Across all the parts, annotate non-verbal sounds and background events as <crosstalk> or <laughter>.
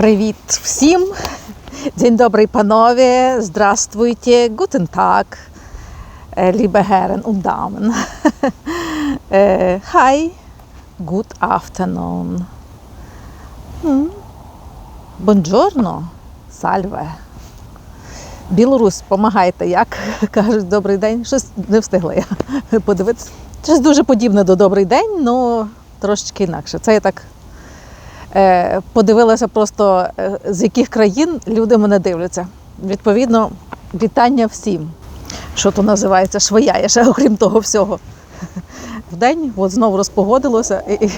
Привіт всім! Dzień dobry panowie, здравствуйте, guten Tag, liebe Herren und Damen. Hi, good afternoon. Buongiorno, salve. Білорусь, помагайте, як <laughs> кажуть добрий день. Щось не встигла я <laughs> подивитися. Щось дуже подібне до добрий день, але трошечки інакше. Це я так подивилася просто, е, з яких країн люди мене дивляться. Відповідно, вітання всім, що то називається швияє ще, окрім того всього. Вдень от знову розпогодилося, і, і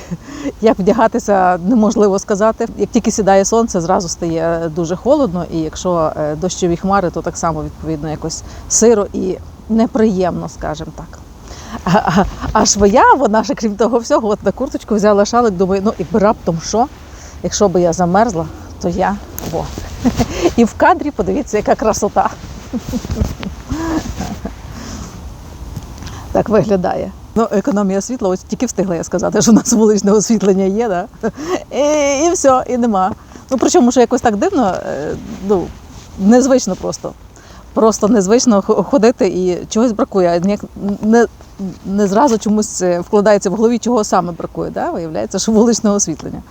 як вдягатися неможливо сказати. Як тільки сідає сонце, зразу стає дуже холодно, і якщо е, дощові хмари, то так само відповідно якось сиро і неприємно, скажімо так. А, а, а швоя, вона ж крім того всього, от на курточку взяла шалик, думаю, ну і раптом що? Якщо би я замерзла, то я во. <laughs> І в кадрі подивіться, яка красота. Так виглядає. Ну, економія світла, ось тільки встигла я сказати, що у нас вуличне освітлення є, да? і, і все, і нема. Ну, причому, що якось так дивно, е, ну, незвично просто. Просто незвично ходити і чогось бракує. Ніяк не, не зразу чомусь вкладається в голові, чого саме бракує. Да? Виявляється, що вуличне освітлення.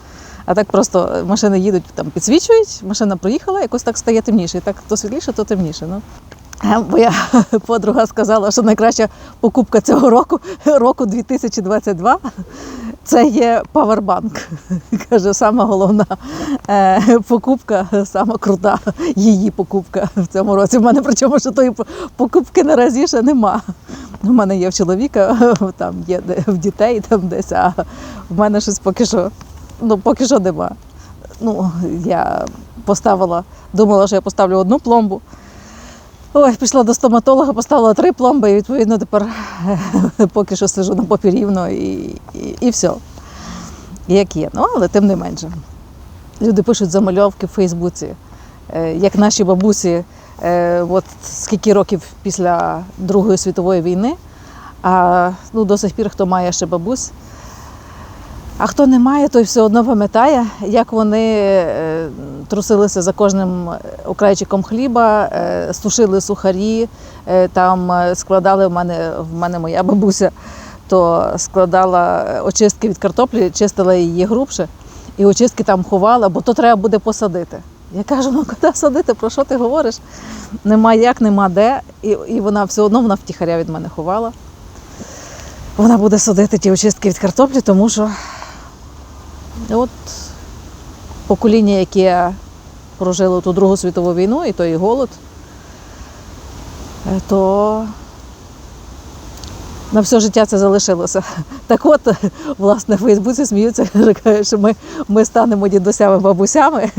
А так просто машини їдуть, там підсвічують, машина проїхала, якось так стає темніше. І так то світліше, то темніше. Ну. Е, Моя <laughs> подруга сказала, що найкраща покупка цього року, <laughs> року 2022, це є павербанк. <laughs> Каже, сама головна е, покупка, сама крута її покупка в цьому році. У мене причому що тої покупки наразі ще нема. У мене є в чоловіка, там є в дітей там десь, а в мене щось поки що, ну поки що нема. Ну, я поставила, думала, що я поставлю одну пломбу. Ой, пішла до стоматолога, поставила три пломби, і відповідно тепер е, <laughs> поки що сижу на попі рівно і, і, і все. Як є. Ну, але тим не менше. Люди пишуть замальовки в Фейсбуці, е, як наші бабусі, е, от скільки років після Другої світової війни, а ну, до сих пір хто має ще бабусь. А хто не має, той все одно пам'ятає, як вони е, трусилися за кожним окрайчиком хліба, е, сушили сухарі, е, там е, складали в мене, в мене моя бабуся, то складала очистки від картоплі, чистила її грубше, і очистки там ховала, бо то треба буде посадити. Я кажу, ну куди садити, про що ти говориш? Нема як, нема де. І, і вона все одно вона втіхаря від мене ховала. Вона буде садити ті очистки від картоплі, тому що От покоління, яке прожило ту Другу світову війну і той голод, е, то на все життя це залишилося. <laughs> Так от, власне, в Фейсбуці сміються, <laughs> кажуть, що ми, ми станемо дідусями бабусями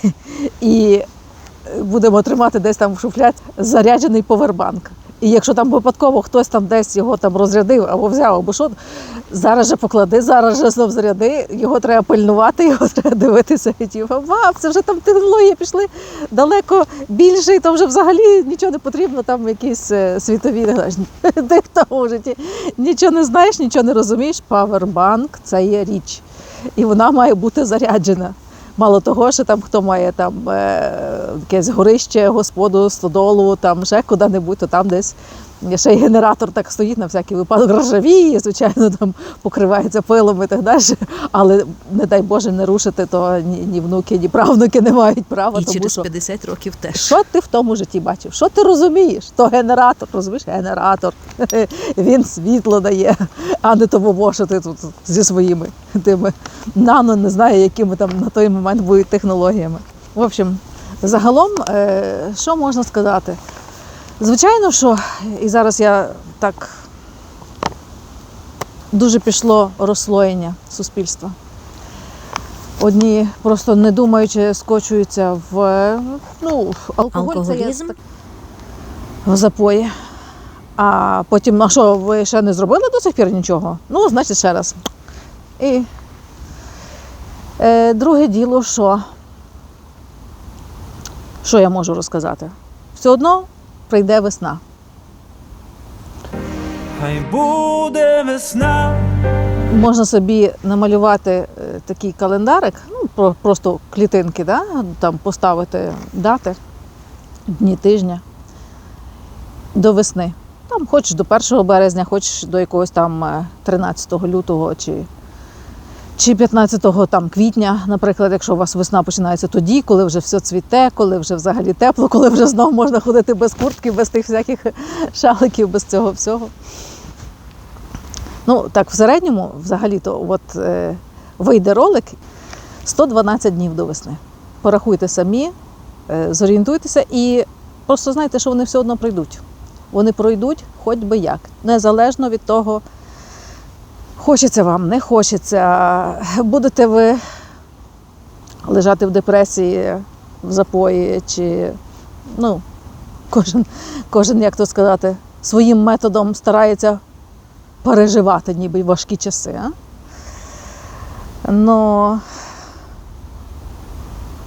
<laughs> і будемо тримати десь там в шуфляці заряджений повербанк. І якщо там випадково хтось там десь його там розрядив або взяв, або що, зараз же поклади, зараз же знов заряди, його треба пильнувати, <laughs> його треба дивитися. І типу, вау, це вже там технології пішли далеко більше, і то вже взагалі нічого не потрібно, там якісь е, світові <laughs> ти житті нічого не знаєш, нічого не розумієш. Павербанк це є річ. І вона має бути заряджена. Мало того, що там хто має там е, якесь горище, господу, стодолу, там ще куди-небудь, то там десь ще й генератор так стоїть на всякий випадок ржавіє, звичайно, там покривається пилом і так далі. Але не дай Боже не рушити, то ні, ні внуки, ні правнуки не мають права. І тому через що років теж. що ти в тому житті бачив? Що ти розумієш? То генератор, розумієш, генератор. <laughs> Він світло дає, а не того, що ти тут зі своїми тими нано, не знаю, якими там на той момент будуть технологіями. В общем, загалом, е, що можна сказати? Звичайно, що і зараз я так дуже пішло розслоєння суспільства. Одні просто не думаючи скочуються в ну, алкоголь це є так- в запої. А потім, а що, ви ще не зробили до сих пір нічого? Ну, значить, ще раз. І е, друге діло, що? Що я можу розказати? Все одно прийде весна. Хай буде весна, Можна собі намалювати е, такий календарик, ну, просто клітинки, да? там поставити дати, дні тижня до весни. Там хочеш до 1 березня, хочеш до якогось там е, 13 лютого чи, чи 15 там, квітня, наприклад, якщо у вас весна починається тоді, коли вже все цвіте, коли вже взагалі тепло, коли вже знову можна ходити без куртки, без тих всяких <laughs> шаликів, без цього всього. Ну, так, в середньому, взагалі-то, от е, вийде ролик 112 днів до весни. Порахуйте самі, е, зорієнтуйтеся і просто знайте, що вони все одно прийдуть. Вони пройдуть хоч би як, незалежно від того, хочеться вам, не хочеться, будете ви лежати в депресії, в запої, чи ну, кожен, кожен, як то сказати, своїм методом старається переживати ніби важкі часи. А? Но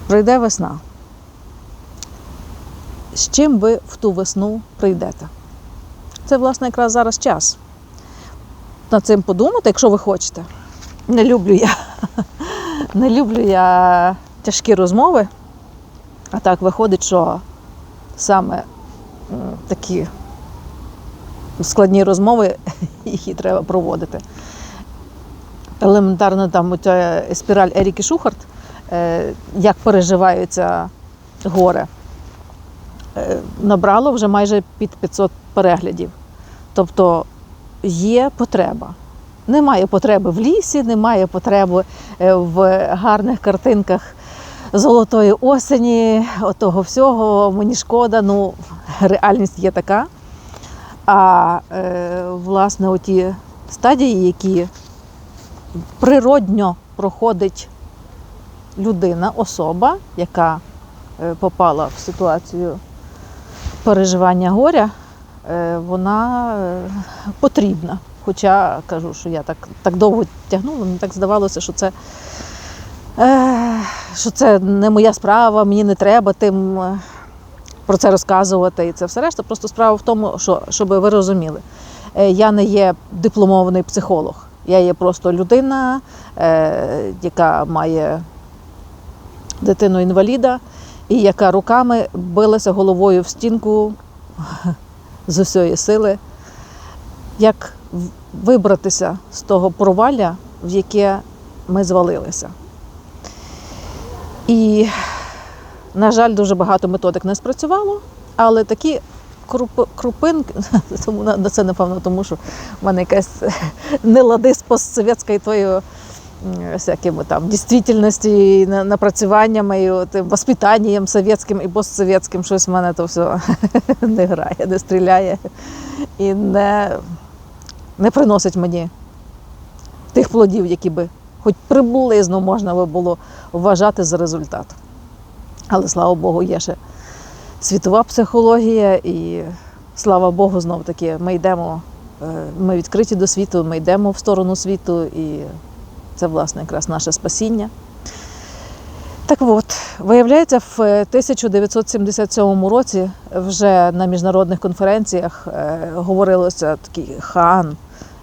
прийде весна. З чим ви в ту весну прийдете? Це, власне, якраз зараз час. Над цим подумати, якщо ви хочете. Не люблю я. <laughs> Не люблю я тяжкі розмови. А так виходить, що саме такі складні розмови, <laughs> які треба проводити. Елементарно там оця спіраль Еріки Шухарт, е, як переживаються горе, е, набрало вже майже під 500 переглядів. Тобто є потреба. Немає потреби в лісі, немає потреби е, в гарних картинках золотої осені, отого всього. Мені шкода, ну реальність є така. А е, власне, оті стадії, які природньо проходить людина, особа, яка е, попала в ситуацію переживання горя, вона е, потрібна. Хоча кажу, що я так, так довго тягнула, мені так здавалося, що це, е, що це не моя справа, мені не треба тим е, про це розказувати і це все решта. Просто справа в тому, що щоб ви розуміли, е, я не є дипломований психолог. Я є просто людина, е, яка має дитину інваліда, і яка руками билася головою в стінку з усієї сили, як вибратися з того провалля, в яке ми звалилися. І, на жаль, дуже багато методик не спрацювало, але такі крупинки, <laughs> тому на це напевно, тому що в мене якась <laughs> нелади з постсовєтською м, всякими там дійствительності, і на- напрацюваннями, і от, воспитанням совєтським і постсовєтським, щось в мене то все <laughs> не грає, не стріляє і не, не приносить мені тих плодів, які би хоч приблизно можна би було вважати за результат. Але слава Богу, є ще світова психологія, і слава Богу, знов таки ми йдемо, е, ми відкриті до світу, ми йдемо в сторону світу, і це, власне, якраз наше спасіння. Так от, виявляється, в 1977 році вже на міжнародних конференціях е, говорилося такий хан,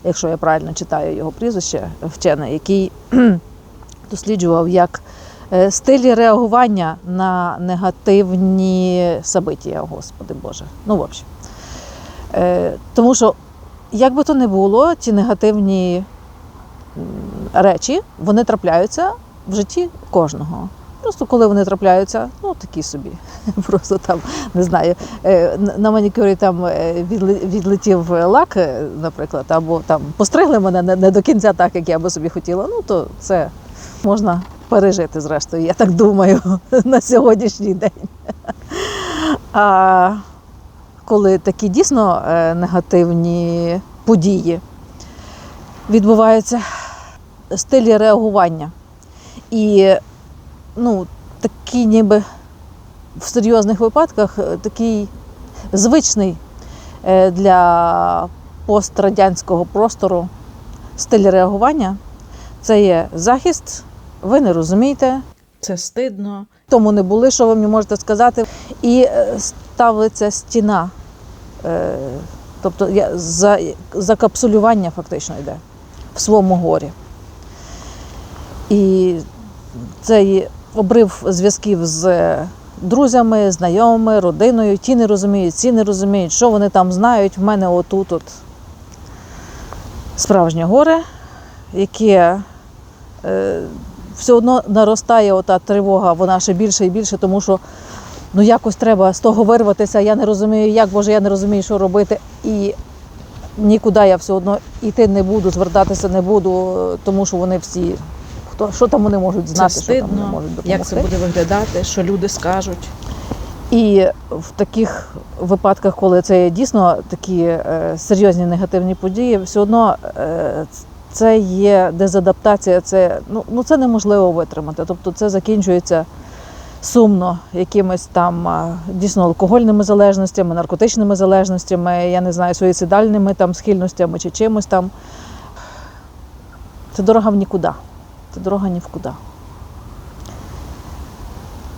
якщо я правильно читаю його прізвище, вчений, який <clears throat> досліджував, як е, стилі реагування на негативні события, Господи Боже. Ну, в общем. Е, Тому що, як би то не було, ті негативні речі вони трапляються в житті кожного. Просто коли вони трапляються, ну такі собі. <laughs> Просто там не знаю, е, на- манікюрі там е, відлетів лак, е, наприклад, або там постригли мене не, до кінця так, як я би собі хотіла. Ну то це можна пережити, зрештою, я так думаю, <laughs> на сьогоднішній день. А коли такі дійсно негативні події відбуваються, стилі реагування. І ну, такий ніби в серйозних випадках е, такий звичний е, для пострадянського простору стиль реагування це є захист, ви не розумієте, це стидно. Тому не були, що ви мені можете сказати. І е, ставиться стіна. Тобто за, закапсулювання фактично йде в своєму горі. І цей обрив зв'язків з друзями, знайомими, родиною. Ті не розуміють, ці не розуміють, що вони там знають. В мене отут от справжнє горе, яке е, все одно наростає ота тривога, вона ще більше і більше, тому що ну якось треба з того вирватися. Я не розумію, як Боже, я не розумію, що робити. І нікуди я все одно йти не буду, звертатися не буду, тому що вони всі. Хто що там вони можуть знати, це що там вони можуть допомогти. як це буде виглядати, що люди скажуть. І в таких випадках, коли це є дійсно такі е, серйозні негативні події, все одно е, це є дезадаптація, це, ну, ну, це неможливо витримати. Тобто це закінчується сумно якимись там дійсно алкогольними залежностями, наркотичними залежностями, я не знаю, суїцидальними там схильностями чи чимось там. Це дорога в нікуди. Це дорога ні в куди.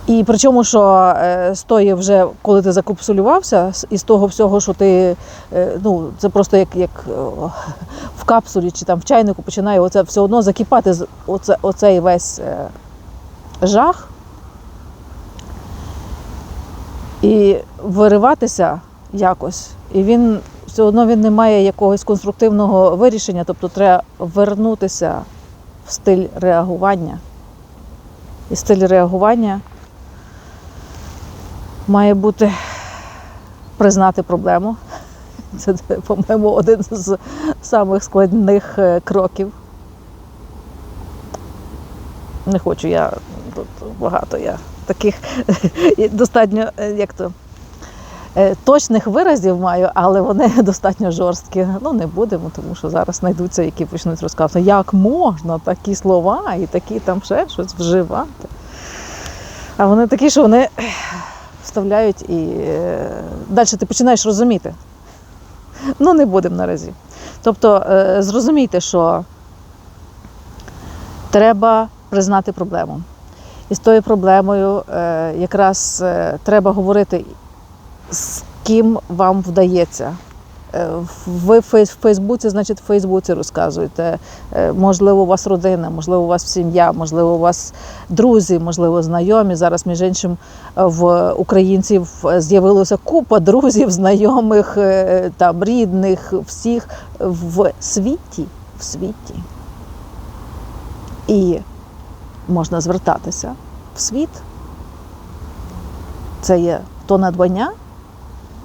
І причому, що е, з тої вже, коли ти закапсулювався, з- із того всього, що ти, е, ну, це просто як, як е, в капсулі чи там в чайнику починає оце все одно закипати оце, оцей весь е, жах. І вириватися якось. І він все одно він не має якогось конструктивного вирішення, тобто треба вернутися в стиль реагування. І стиль реагування має бути признати проблему. Це, по-моєму, один з самих складних е, кроків. Не хочу я тут багато я таких <laughs> достатньо е, як то, точних виразів маю, але вони <laughs> достатньо жорсткі. Ну, не будемо, тому що зараз знайдуться, які почнуть розказувати, як можна такі слова і такі там ще щось вживати. А вони такі, що вони <clears throat> вставляють і е, далі ти починаєш розуміти. Ну, не будемо наразі. Тобто, е, зрозумійте, що треба признати проблему. І з тою проблемою е, якраз е, треба говорити, з ким вам вдається. Е, Ви в Фейс- в Фейсбуці, значить, в Фейсбуці розказуєте. Е, Можливо, у вас родина, можливо, у вас сім'я, можливо, у вас друзі, можливо, знайомі. Зараз, між іншим, в українців з'явилося купа друзів, знайомих, е, там, рідних, всіх в світі. В світі. І можна звертатися в світ. Це є то надбання,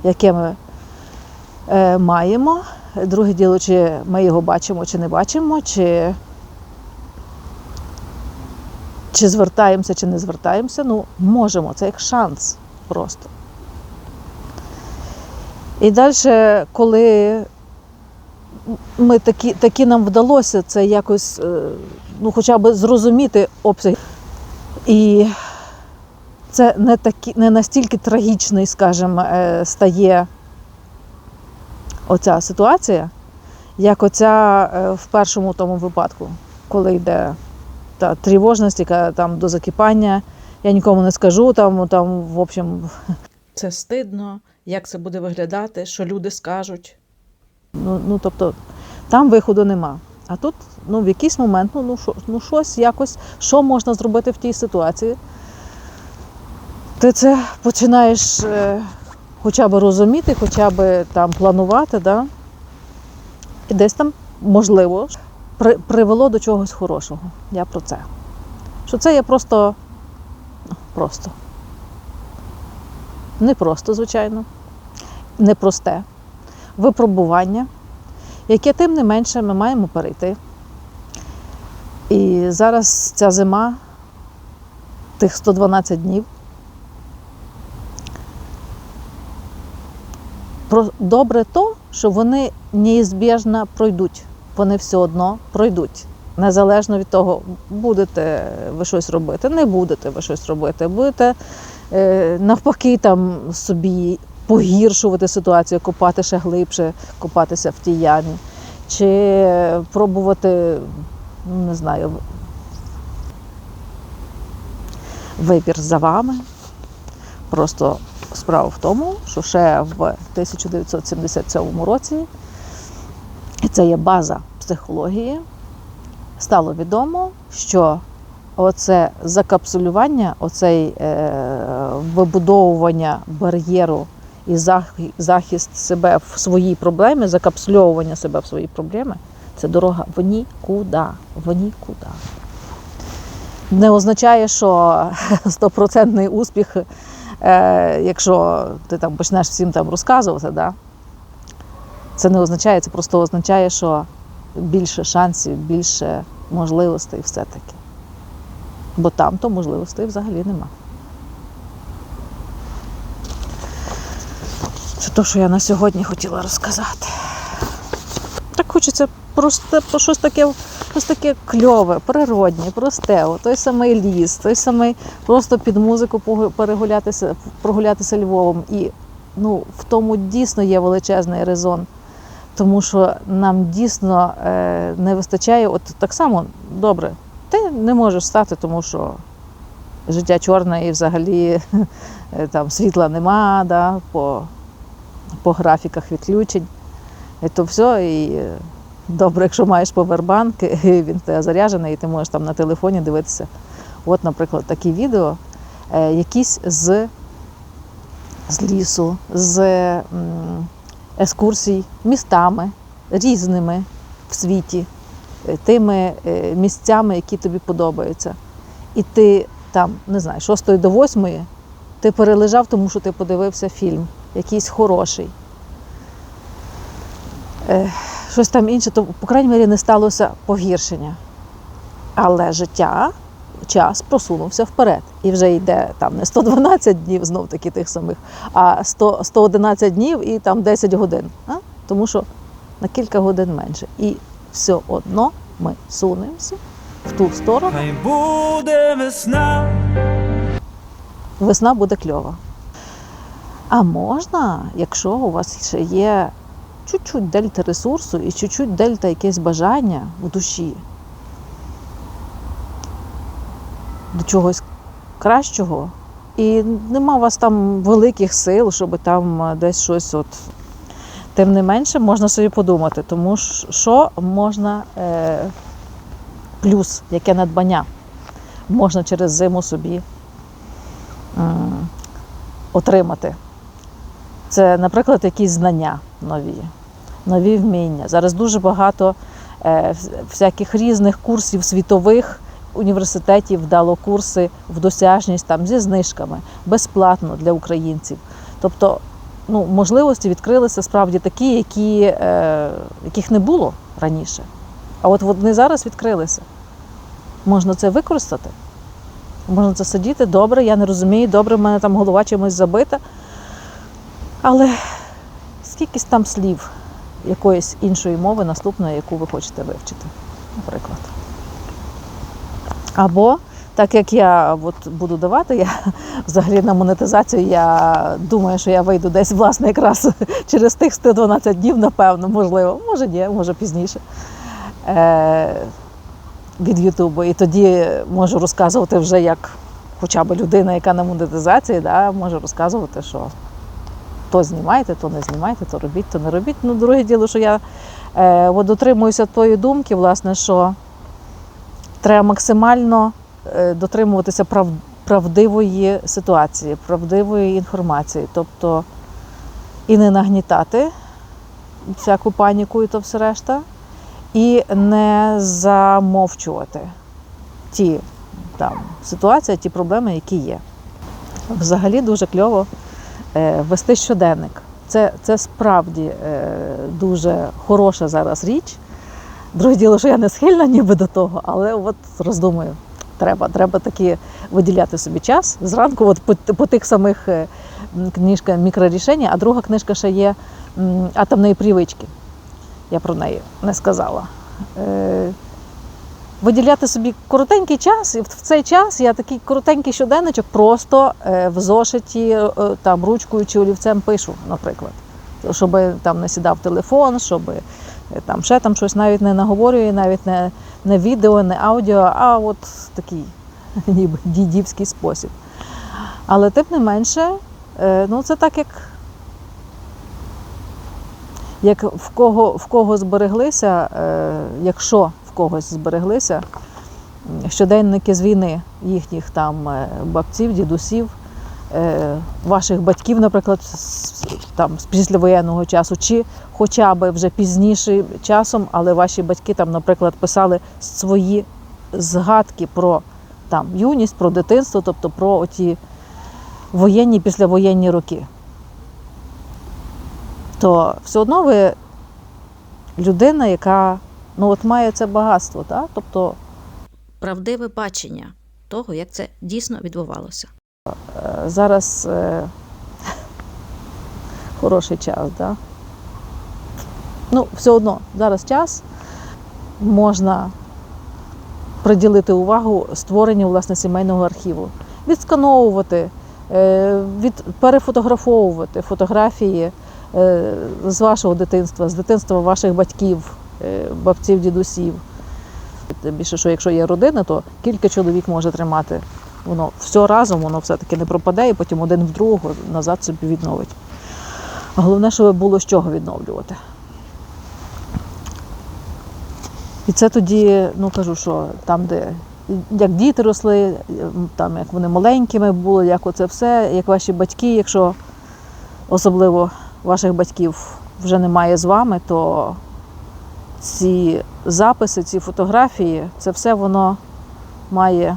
яке ми е, маємо. Друге діло, чи ми його бачимо, чи не бачимо, чи, чи звертаємося, чи не звертаємося. Ну, можемо, це як шанс просто. І далі, коли ми такі, такі нам вдалося це якось, е, ну, хоча б зрозуміти обсяг. І це не, такі, не настільки трагічний, скажімо, е, стає оця ситуація, як оця е, в першому тому випадку, коли йде та тривожність, яка там до закипання. Я нікому не скажу, там, там в общем, <laughs> Це стидно, як це буде виглядати, що люди скажуть. Ну, ну тобто там виходу нема. А тут ну, в якийсь момент, ну, ну, шо, ну щось якось, що можна зробити в тій ситуації? Ти це починаєш е, хоча б розуміти, хоча б там планувати, да? і десь там, можливо, привело до чогось хорошого. Я про це. Що це є просто, просто. Не просто, звичайно, непросте випробування, яке тим не менше ми маємо перейти. І зараз ця зима, тих 112 днів. Добре то, що вони неізбіжно пройдуть. Вони все одно пройдуть. Незалежно від того, будете ви щось робити, не будете ви щось робити, будете е, навпаки там собі погіршувати ситуацію, копати ще глибше, копатися в тій ямі, чи пробувати, не знаю, вибір за вами. Просто справа в тому, що ще в 1977 році, і це є база психології, стало відомо, що оце закапсулювання, оцей е, вибудовування бар'єру і захист себе в своїй проблемі, закапсульовування себе в своїй проблемі, це дорога в нікуди. В нікуди. Не означає, що <laughs> стопроцентний успіх, е, якщо ти там почнеш всім там розказувати, да? це не означає, це просто означає, що більше шансів, більше можливостей все-таки. Бо там то можливостей взагалі нема. Це те, що я на сьогодні хотіла розказати. Просто про щось таке, щось таке кльове, природнє, просте. О, той самий ліс, той самий просто під музику перегулятися, прогулятися Львовом. І ну, в тому дійсно є величезний резон. Тому що нам дійсно е, не вистачає, от так само добре, ти не можеш стати, тому що життя чорне і взагалі <laughs> е, там світла нема, да, по, по графіках відключень. І то все. І е, добре, якщо маєш повербанк, <laughs> він тебе заряджений, і ти можеш там на телефоні дивитися. От, наприклад, такі відео, е, якісь з, з лісу, з екскурсій містами різними в світі, е, тими е, місцями, які тобі подобаються. І ти там, не знаю, 6 до 8 ти перележав, тому що ти подивився фільм, якийсь хороший. Щось там інше, то, по крайній мірі, не сталося погіршення. Але життя, час просунувся вперед. І вже йде там не 112 днів знов таки тих самих, а 100, 111 днів і там 10 годин. А? Тому що на кілька годин менше. І все одно ми сунемося в ту сторону. Хай буде весна. весна буде кльова. А можна, якщо у вас ще є чуть-чуть дельта ресурсу і чуть-чуть дельта якесь бажання в душі до чогось кращого, і нема у вас там великих сил, щоб там е, десь щось от. Тим не менше, можна собі подумати, тому що можна е, плюс, яке надбання можна через зиму собі м, отримати. Це, наприклад, якісь знання нові, нові вміння. Зараз дуже багато е, всяких різних курсів світових університетів дало курси в досяжність там зі знижками, безплатно для українців. Тобто, ну, можливості відкрилися справді такі, які, е, яких не було раніше. А от вони зараз відкрилися. Можна це використати. Можна це сидіти, добре, я не розумію, добре, в мене там голова чимось забита. Але скільки там слів якоїсь іншої мови наступної, яку ви хочете вивчити, наприклад. Або, так як я от буду давати, я <laughs> взагалі на монетизацію, я думаю, що я вийду десь, власне, якраз <laughs> через тих 112 днів, напевно, можливо, може ні, може пізніше. Е, від Ютубу. І тоді можу розказувати вже як хоча б людина, яка на монетизації, да, може розказувати, що то знімайте, то не знімайте, то робіть, то не робіть. Ну, друге діло, що я е, от дотримуюся тої думки, власне, що треба максимально е, дотримуватися прав, правдивої ситуації, правдивої інформації. Тобто і не нагнітати всяку паніку і то все решта і не замовчувати ті там ситуації, ті проблеми, які є. Взагалі дуже кльово вести щоденник. Це, це справді е, дуже хороша зараз річ. Друге діло, що я не схильна ніби до того, але от роздумую, треба, треба таки виділяти собі час. Зранку, от по, по тих самих е, м, книжка мікрорішення, а друга книжка ще є атомної привички я про неї не сказала. Виділяти собі коротенький час, і в цей час я такий коротенький щоденничок просто е, в зошиті е, там ручкою чи олівцем пишу, наприклад. Щоб там не сідав телефон, щоб е, там ще там щось навіть не наговорюю, навіть не, не відео, не аудіо, а от такий <laughs> ніби дідівський спосіб. Але тим не менше, ну це так як як в кого, в кого збереглися, якщо когось збереглися щоденники з війни їхніх там е, бабців, дідусів, е, ваших батьків, наприклад, там з післявоєнного часу, чи хоча б вже пізніше часом, але ваші батьки там, наприклад, писали свої згадки про там юність, про дитинство, тобто про оті воєнні післявоєнні роки. То все одно ви людина, яка ну, от має це багатство, так? тобто правдиве бачення того, як це дійсно відбувалося. е, зараз е, хороший час, да? Ну, все одно, зараз час можна приділити увагу створенню власне сімейного архіву, відскановувати, е, від, перефотографовувати фотографії е, з вашого дитинства, з дитинства ваших батьків, бабців, дідусів. Тим Більше, що якщо є родина, то кілька чоловік може тримати. Воно все разом, воно все-таки не пропаде, і потім один в другого назад собі відновить. Головне, щоб було з чого відновлювати. І це тоді, ну кажу, що там, де як діти росли, там як вони маленькими були, як оце все, як ваші батьки, якщо особливо ваших батьків вже немає з вами, то ці записи, ці фотографії, це все воно має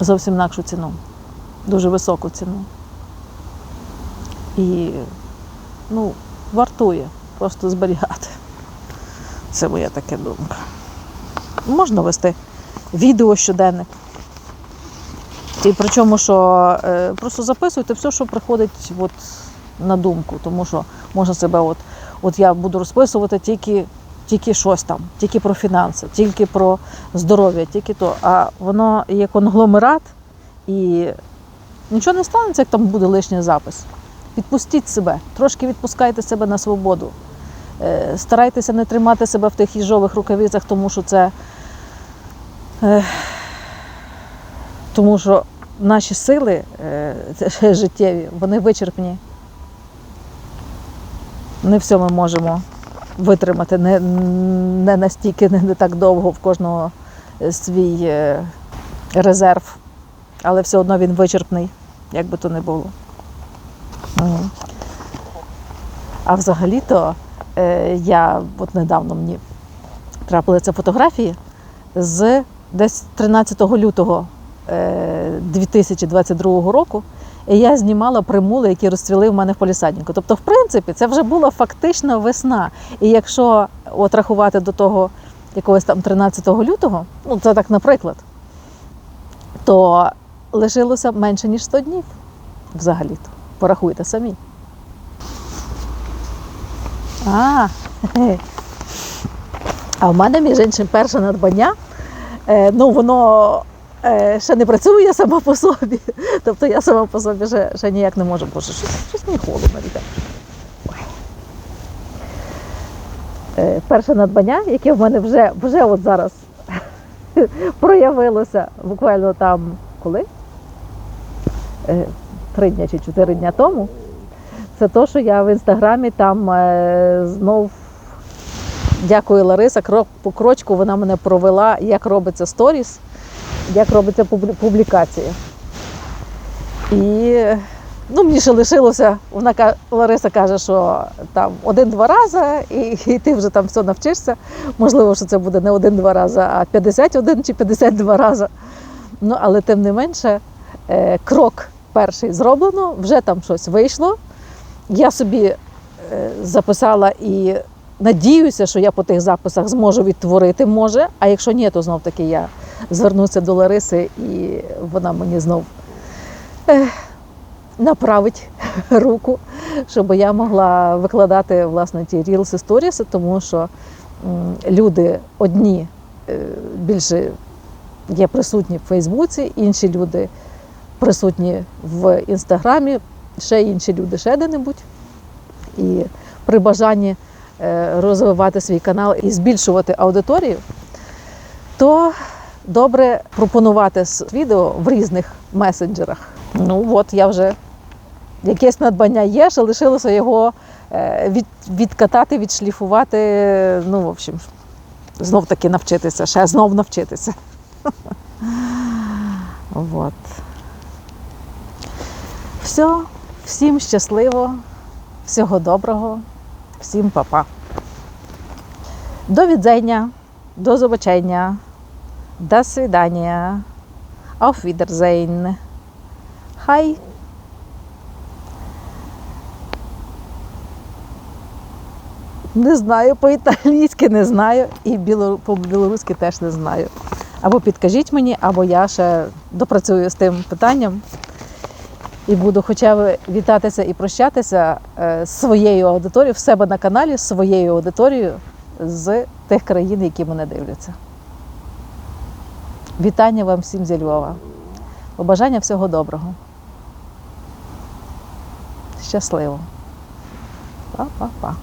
зовсім інакшу ціну, дуже високу ціну. І ну, вартує просто зберігати. Це моя така думка. Можна вести відео щоденник. І причому, що е, просто записуйте все, що приходить от, на думку, тому що можна себе, от, от я буду розписувати тільки, тільки щось там, тільки про фінанси, тільки про здоров'я, тільки то. А воно є конгломерат, і нічого не станеться, як там буде лишній запис. Відпустіть себе, трошки відпускайте себе на свободу. Е, Старайтеся не тримати себе в тих їжових рукавицях, тому що це. е, Тому що наші сили е, <laughs> життєві, вони вичерпні. Не все ми можемо витримати, не, не настільки, не, не так довго в кожного е, свій е, резерв, але все одно він вичерпний, як би то не було. А взагалі-то е, я от недавно мені трапилися фотографії з десь 13 лютого е, 2022 року. І я знімала примули, які розцвіли в мене в полісаднику. Тобто, в принципі, це вже була фактично весна. І якщо от рахувати до того якогось там 13 лютого, ну це так, наприклад, то лишилося менше ніж 100 днів взагалі-то. Порахуйте самі. А, <laughs> а в мене, між іншим, перше надбання, е, ну воно ще не працює сама по собі. Тобто я сама по собі ще, ще ніяк не можу. Боже, щось, щось мені холодно йде. Е, перше надбання, яке в мене вже, вже от зараз проявилося буквально там коли? Е, Три дні чи чотири дня тому. Це то, що я в інстаграмі там е, знов дякую Лариса, крок по крочку вона мене провела, як робиться сторіс, як робиться публі- публікація. І ну, мені ще лишилося, вона Лариса каже, що там один-два рази, і, і ти вже там все навчишся. Можливо, що це буде не один-два рази, а 51 чи 52 рази. Ну, але тим не менше, е, крок перший зроблено, вже там щось вийшло. Я собі е, записала і надіюся, що я по тих записах зможу відтворити, може. А якщо ні, то знов таки я звернуся до Лариси і вона мені знов е, направить <laughs> руку, щоб я могла викладати власне ті і сторіси, тому що люди одні е, більше є присутні в Фейсбуці, інші люди присутні в інстаграмі, ще інші люди ще де-небудь. І при бажанні е, розвивати свій канал і збільшувати аудиторію, то добре пропонувати відео в різних месенджерах. Ну от я вже якесь надбання є, ще лишилося його е, від, відкатати, відшліфувати. Ну, в общем, знов таки навчитися, ще знов навчитися. <laughs> Вот. Все, всім щасливо, всього доброго, всім па-па. До відзення, до побачення, до свидання, auf Wiedersehen. Хай! Не знаю, по-італійськи не знаю, і біло- по-білоруськи теж не знаю. Або підкажіть мені, або я ще допрацюю з тим питанням і буду хоча б вітатися і прощатися е, з своєю аудиторією в себе на каналі, з своєю аудиторією з тих країн, які мене дивляться. Вітання вам всім зі Львова. Побажання всього доброго. Щасливо. Па-па-па.